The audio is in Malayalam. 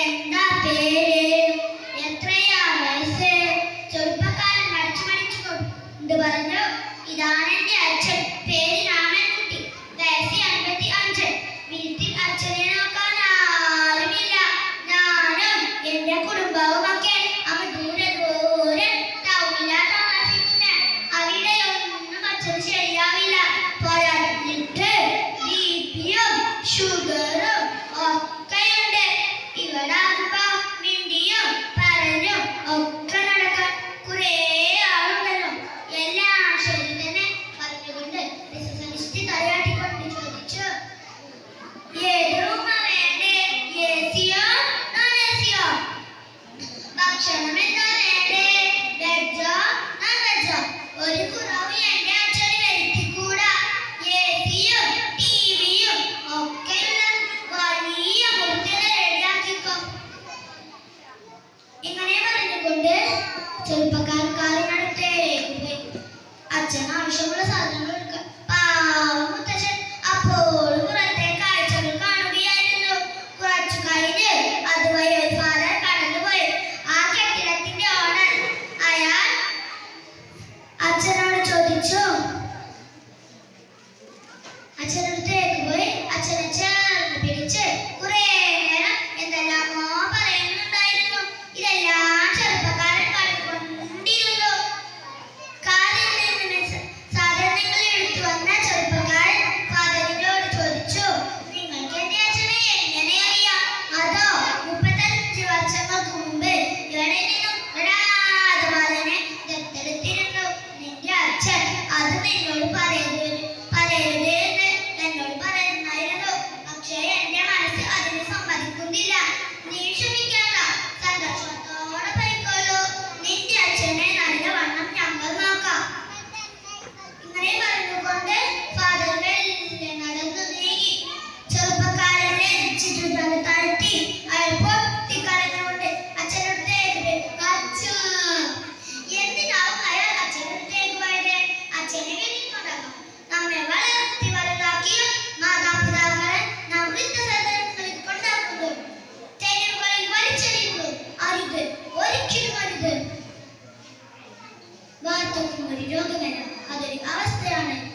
എന്താ പേര്? എത്രയാ വയസ്സ്? ചെറുപ്പക്കാരൻ മടിച്ചു മടിച്ചു കൊണ്ട് പറഞ്ഞു? ഇതാണ് എന്റെ അച്ഛൻ. പേര് രാമൻകുട്ടി വയസ്സ് അൻപത്തി അഞ്ച്. വീട്ടിൽ അച്ഛനെ നോക്കാൻ ആരുമില്ല. ഞാനും എന്റെ കുടുംബവും ഒക്കെ അവ ദൂരെ ദൂരെ ടൗണിലാ താമസിക്കുന്നത് അവിടെ ഒന്നും അച്ഛന് ശരിയാവില്ല. പോരാ ഷുഗർ అర్చన విషముల సాధనలు രോഗമെന്ന അതൊരു അവസ്ഥയാണ്